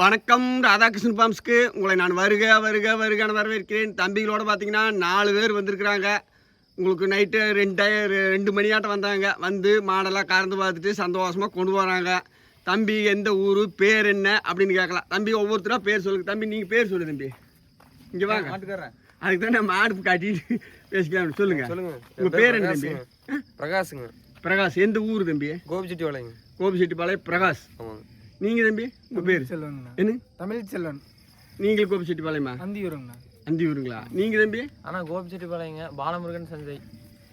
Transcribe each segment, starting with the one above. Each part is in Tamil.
வணக்கம் ராதாகிருஷ்ணன் பாம்ஸ்க்கு. உங்களை நான் வருக வருக வருகன்னு வரவேற்கிறேன். தம்பிகளோட பார்த்தீங்கன்னா நாலு பேர் வந்திருக்கிறாங்க. உங்களுக்கு நைட்டு ரெண்டு ரெண்டு மணியாட்டம் வந்தாங்க. வந்து மாடெல்லாம் கறந்து பார்த்துட்டு சந்தோஷமாக கொண்டு வராங்க. தம்பி எந்த ஊர் பேர் என்ன அப்படின்னு கேட்கலாம். தம்பி ஒவ்வொருத்தராக பேர் சொல்லுங்க. தம்பி நீங்கள் பேர் சொல்லு தம்பி. இங்கே வாங்க. அதுக்கு தான் நான் மாடு காட்டிட்டு பேசிக்கலாம் சொல்லுங்க. சொல்லுங்க. உங்க பேர் என்ன தம்பி? பிரகாஷுங்க பிரகாஷ். எந்த ஊர் தம்பி? கோபிச்செட்டி வளைங்க கோபிச்செட்டிப்பாளையம் பிரகாஷ். ஆமாங்க. நீங்கள் தம்பி உங்கள் பேர்? செல்வங்கண்ணா. என்ன? தமிழ் செல்வன். நீங்கள் கோபிச்செட்டிப்பாளையமா? அந்தியூருங்கண்ணா. அந்தி ஊருங்களா நீங்கள் தம்பி? ஆனா கோபிச்செட்டி பாளையங்க பாலமுருகன் சஞ்சய்.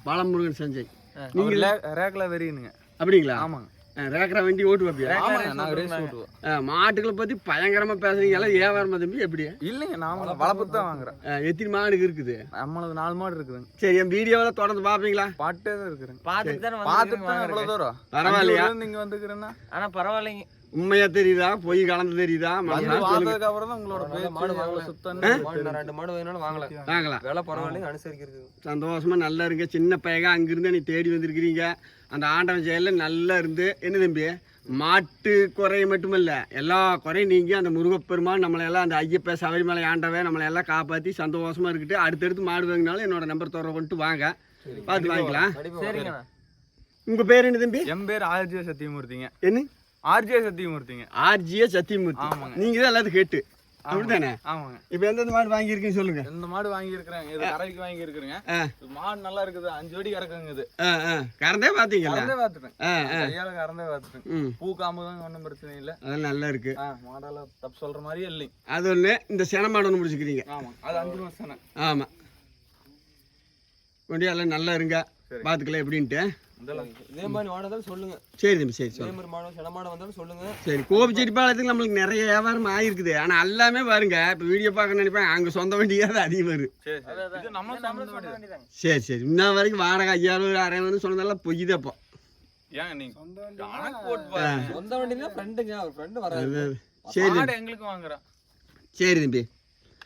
பாலமுருகன் சஞ்சய். நீங்க ரேக்ல வெறியனுங்க. அப்படிங்களா? ஆமாங்க. ரேக்கரா வண்டி ஓட்டு வைப்பியா நாங்க மாட்டுகளை பற்றி பயங்கரமாக பேசுறீங்க. எல்லாம் வியாபாரமா தம்பி எப்படி? இல்லைங்க நாம வளர்ப்பு தான் வாங்குறோம். ஆ, எத்தனை மாடுக்கு இருக்குது? நம்மளது நாலு மாடு இருக்குதுங்க. சரி என் வீடியோவில் தொடர்ந்து பார்ப்பீங்களா பாட்டே தான் இருக்குதுங்க பார்த்துட்டு தானே பார்த்துட்டு தான் இவ்வளவு தூரம்? பரவாயில்லையா? நீங்க வந்துக்கிறேன்னா ஆனா பரவாயில்லைங்க. உண்மையா தெரியுதா? பொய் கலந்து தெரியுதா? பார்த்ததுக்கு அப்புறம் தான் உங்களோட பேச்சு மாடு எவ்வளவு வாங்கலாம். சுத்தம் மாடு நான் ரெண்டு மாடு வேணாலும் வாங்கலாம். வாங்கலாம். விலை பரவாயில்லைங்க அனுசரிக்கிறது. சந்தோஷமா நல்லா இருங்க. சின்ன பையங்க அங்கிருந்து நீ தேடி வந்திருக்கிறீங்க. அந்த ஆண்டவன் செயலில் நல்லா இருந்து. என்ன தம்பி? மாட்டு குறை மட்டுமல்ல. எல்லா குறையும் நீங்க அந்த முருகப்பெருமான் நம்மளை எல்லாம் அந்த ஐயப்ப சபரிமலை ஆண்டவன் நம்மளை எல்லாம் காப்பாற்றி சந்தோஷமா இருக்கட்டு அடுத்தடுத்து மாடு வாங்கினாலும் என்னோட நம்பர் தொடர்பு பண்ணிட்டு வாங்க. பார்த்து வாங்கிக்கலாம். சரிங்கண்ணா. உங்க பேர் என்ன தம்பி? என் பேர் ஆர்ஜே சத்தியமூர்த்திங்க. என்ன? ஆர்ஜே சத்தியமூர்த்திங்க. ஆர்ஜிஏ சத்தியமூர்த்தி. ஆமாங்க. நீங்க தான் எல்லாத்தையும் கேட்டு. அப்படித்தானே? ஆமாங்க. இப்போ எந்தெந்த மாடு வாங்கியிருக்கீங்க சொல்லுங்க. இந்த மாடு வாங்கி இருக்கிறேன் இது கரைக்கு வாங்கி இருக்கிறேங்க ஆ மாடு நல்லா இருக்குது. அஞ்சு வெடி கறக்குங்க இது. கறந்தே பார்த்தீங்களா கறந்தே பார்த்துட்டேன் கையால கறந்தே பார்த்துட்டேன் பூ காம்பு தான் ஒன்றும் பிரச்சனை இல்லை. அதெல்லாம் நல்லா இருக்கு. மாடெல்லாம் தப்பு சொல்ற மாதிரியே இல்லைங்க. அது ஒன்று இந்த சென மாடு ஒன்று முடிச்சுக்கிறீங்க. ஆமாங்க அது அஞ்சு ஆமாம் கொண்டு எல்லாம் நல்லா இருங்க. பார்த்துக்கலாம் எப்படின்ட்டு. இதே மாதிரி மாடு வந்தாலும் சொல்லுங்க. சரி தம்பி சரி இதே சரி மாதிரி மாடு சில மாடு வந்தாலும் சொல்லுங்க. சரி கோபிச்செட்டிப்பாளையத்துக்கு நம்மளுக்கு நிறைய வியாபாரம் ஆகிருக்குது ஆனால் எல்லாமே பாருங்க இப்போ வீடியோ பார்க்க நினைப்பேன் அங்கே சொந்த வண்டியாக தான் அதிகம் வரும். சரி சரி. இது நம்ம சம்மந்த வேண்டியது சரி சரி. இன்ன வரைக்கும் வாடகை ஐயாயிரம் ஆறாயிரம் சொன்னதெல்லாம் பொய் பாருங்க சொந்த வண்டினா ஃப்ரெண்டுங்க அவர் ஃப்ரெண்டு வராது. அது- சரி எங்களுக்கு வாங்குறோம் சரி தம்பி.